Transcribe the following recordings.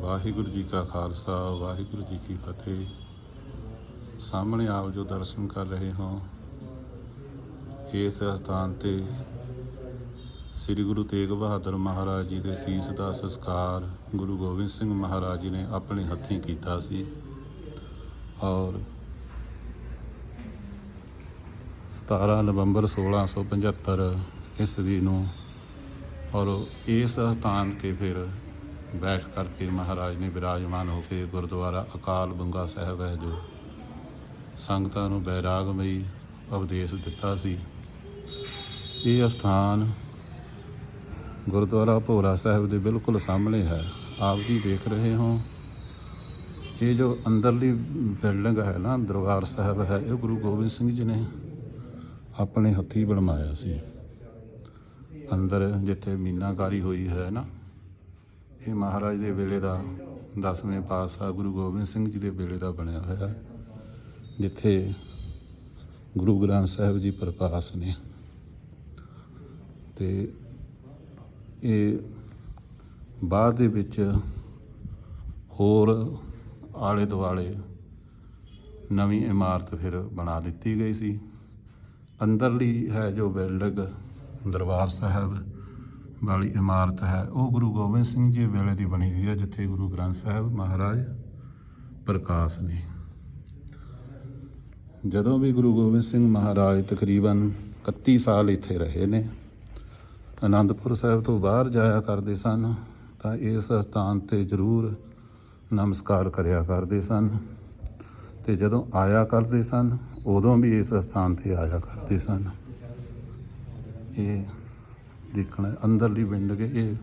ਵਾਹਿਗੁਰੂ ਜੀ ਕਾ ਖਾਲਸਾ, ਵਾਹਿਗੁਰੂ ਜੀ ਕੀ ਫਤਿਹ। ਸਾਹਮਣੇ ਆਪ ਜੋ ਦਰਸ਼ਨ ਕਰ ਰਹੇ ਹੋ, ਇਸ ਸਥਾਨ ਤੇ ਸ੍ਰੀ ਗੁਰੂ ਤੇਗ ਬਹਾਦਰ ਮਹਾਰਾਜ ਜੀ ਦੇ ਸੀਸ ਦਾ ਸੰਸਕਾਰ ਗੁਰੂ ਗੋਬਿੰਦ ਸਿੰਘ ਮਹਾਰਾਜ ਜੀ ਨੇ ਆਪਣੇ ਹੱਥੀਂ ਕੀਤਾ ਸੀ। ਔਰ 17 ਨਵੰਬਰ 1675 ਈਸਵੀ ਨੂੰ ਔਰ ਇਸ ਸਥਾਨ ਤੇ ਫਿਰ ਬੈਠ ਕਰਕੇ ਮਹਾਰਾਜ ਨੇ ਵਿਰਾਜਮਾਨ ਹੋ ਕੇ ਗੁਰਦੁਆਰਾ ਅਕਾਲ ਬੰਗਾ ਸਾਹਿਬ ਹੈ ਜੋ ਸੰਗਤਾਂ ਨੂੰ ਬੈਰਾਗਮਈ ਉਪਦੇਸ਼ ਦਿੱਤਾ ਸੀ। ਇਹ ਸਥਾਨ ਗੁਰਦੁਆਰਾ ਭੋਰਾ ਸਾਹਿਬ ਦੇ ਬਿਲਕੁਲ ਸਾਹਮਣੇ ਹੈ। ਆਪ ਜੀ ਦੇਖ ਰਹੇ ਹੋ। ਇਹ ਜੋ ਅੰਦਰਲੀ ਬਿਲਡਿੰਗ ਹੈ ਨਾ, ਦਰਬਾਰ ਸਾਹਿਬ ਹੈ, ਇਹ ਗੁਰੂ ਗੋਬਿੰਦ ਸਿੰਘ ਜੀ ਨੇ ਆਪਣੇ ਹੱਥੀਂ ਬਣਵਾਇਆ ਸੀ। ਅੰਦਰ ਜਿੱਥੇ ਮੀਨਾਕਾਰੀ ਹੋਈ ਹੈ ਨਾ ਇਹ ਮਹਾਰਾਜ ਦੇ ਵੇਲੇ ਦਾ 10ਵੇਂ ਪਾਤਸ਼ਾਹ ਗੁਰੂ ਗੋਬਿੰਦ ਸਿੰਘ ਜੀ ਦੇ ਵੇਲੇ ਦਾ ਬਣਿਆ ਹੋਇਆ, ਜਿੱਥੇ ਗੁਰੂ ਗ੍ਰੰਥ ਸਾਹਿਬ ਜੀ ਪ੍ਰਕਾਸ਼ ਨੇ। ਤੇ ਇਹ ਬਾਅਦ ਦੇ ਵਿੱਚ ਹੋਰ ਆਲੇ ਦੁਆਲੇ ਨਵੀਂ ਇਮਾਰਤ ਫਿਰ ਬਣਾ ਦਿੱਤੀ ਗਈ ਸੀ। ਅੰਦਰਲੀ ਹੈ ਜੋ ਬਿਲਡਿੰਗ ਦਰਬਾਰ ਸਾਹਿਬ ਵਾਲੀ ਇਮਾਰਤ ਹੈ। ਉਹ ਗੁਰੂ ਗੋਬਿੰਦ ਸਿੰਘ ਜੀ ਵੇਲੇ ਦੀ ਬਣੀ ਹੋਈ ਹੈ, ਜਿੱਥੇ ਗੁਰੂ ਗ੍ਰੰਥ ਸਾਹਿਬ ਮਹਾਰਾਜ ਪ੍ਰਕਾਸ਼ ਨੇ। ਜਦੋਂ ਵੀ ਗੁਰੂ ਗੋਬਿੰਦ ਸਿੰਘ ਮਹਾਰਾਜ ਤਕਰੀਬਨ 31 ਸਾਲ ਇੱਥੇ ਰਹੇ ਨੇ ਆਨੰਦਪੁਰ ਸਾਹਿਬ ਤੋਂ ਬਾਹਰ ਜਾਇਆ ਕਰਦੇ ਸਨ, ਤਾਂ ਇਸ ਸਥਾਨ ਤੇ ਜ਼ਰੂਰ ਨਮਸਕਾਰ ਕਰਿਆ ਕਰਦੇ ਸਨ। ਤੇ ਜਦੋਂ ਆਇਆ ਕਰਦੇ ਸਨ, ਉਦੋਂ ਵੀ ਇਸ ਸਥਾਨ ਤੇ ਆਇਆ ਕਰਦੇ ਸਨ। ਇਹ ਦੇਖਣਾ ਅੰਦਰਲੀ ਵਿੰਡਗ ਇਹ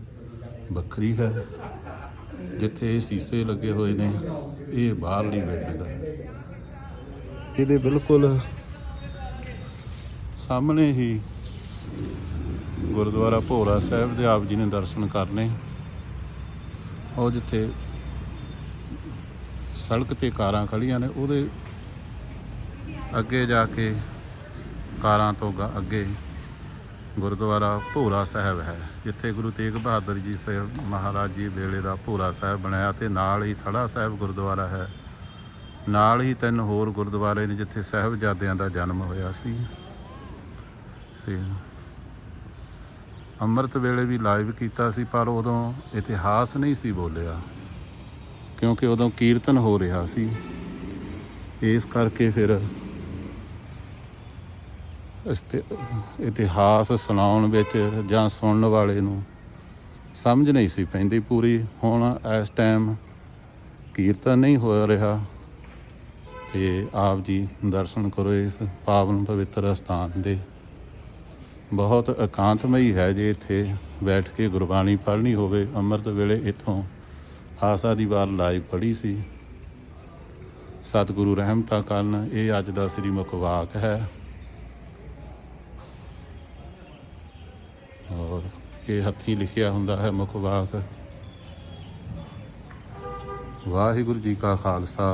ਵੱਖਰੀ ਹੈ। ਜਿੱਥੇ ਇਹ ਸੀਸੇ ਲੱਗੇ ਹੋਏ ਨੇ, ਇਹ ਬਾਹਰਲੀ ਵਿੰਡਗ ਹੈ। ਇਹਦੇ ਬਿਲਕੁਲ ਸਾਹਮਣੇ ਹੀ ਗੁਰਦੁਆਰਾ ਭੋਰਾ ਸਾਹਿਬ ਦੇ ਆਪ ਜੀ ਨੇ ਦਰਸ਼ਨ ਕਰਨੇ। ਉਹ ਜਿੱਥੇ ਸੜਕ ਤੇ ਕਾਰਾਂ ਖੜੀਆਂ ਨੇ, ਉਹਦੇ ਅੱਗੇ ਜਾ ਕੇ ਕਾਰਾਂ ਤੋਂ ਗ- ਅੱਗੇ ਗੁਰਦੁਆਰਾ ਭੋਰਾ ਸਾਹਿਬ ਹੈ, ਜਿੱਥੇ ਗੁਰੂ ਤੇਗ ਬਹਾਦਰ ਜੀ ਸਾਹਿਬ ਮਹਾਰਾਜ ਜੀ ਵੇਲੇ ਦਾ ਭੋਰਾ ਸਾਹਿਬ ਬਣਾਇਆ ਤੇ ਨਾਲ ਹੀ ਥੜਾ ਸਾਹਿਬ ਗੁਰਦੁਆਰਾ ਹੈ। ਨਾਲ ਹੀ ਤਿੰਨ ਹੋਰ ਗੁਰਦੁਆਰੇ ਨੇ ਜਿੱਥੇ ਸਾਹਿਬਜ਼ਾਦਿਆਂ ਦਾ ਜਨਮ ਹੋਇਆ ਸੀ। ਸੀ ਅੰਮ੍ਰਿਤ ਵੇਲੇ ਵੀ ਲਾਈਵ ਕੀਤਾ ਸੀ, ਪਰ ਉਦੋਂ ਇਤਿਹਾਸ ਨਹੀਂ ਸੀ ਬੋਲਿਆ, ਕਿਉਂਕਿ ਉਦੋਂ ਕੀਰਤਨ ਹੋ ਰਿਹਾ ਸੀ। ਇਸ ਕਰਕੇ ਫਿਰ ਇਸਤੇ, ਇਤਿਹਾਸ ਸੁਣਾਉਣ ਵਿੱਚ ਜਾਂ ਸੁਣਨ ਵਾਲੇ ਨੂੰ ਸਮਝ ਨਹੀਂ ਸੀ ਪੈਂਦੀ ਪੂਰੀ। ਹੁਣ ਇਸ ਟਾਈਮ ਕੀਰਤਨ ਨਹੀਂ ਹੋ ਰਿਹਾ ਤੇ ਆਪ ਜੀ ਦਰਸ਼ਨ ਕਰੋ ਇਸ ਪਾਵਨ ਪਵਿੱਤਰ ਸਥਾਨ ਦੇ। ਬਹੁਤ ਇਕਾਂਤਮਈ ਹੈ ਜੇ ਇੱਥੇ ਬੈਠ ਕੇ ਗੁਰਬਾਣੀ ਪੜ੍ਹਨੀ ਹੋਵੇ। ਅੰਮ੍ਰਿਤ ਵੇਲੇ ਇੱਥੋਂ ਆਸਾ ਦੀ ਵਾਰ ਲਾਈਵ ਪੜ੍ਹੀ ਸੀ। ਸਤਿਗੁਰੂ ਰਹਿਮਤਾ ਕਰਨ ਇਹ ਅੱਜ ਦਾ ਸ੍ਰੀ ਮੁਖ ਹੈ ਔਰ ਇਹ ਹੱਥੀਂ ਲਿਖਿਆ ਹੁੰਦਾ ਹੈ ਮੁਖ ਵਾਕ ਵਾਹਿਗੁਰੂ ਜੀ ਕਾ ਖਾਲਸਾ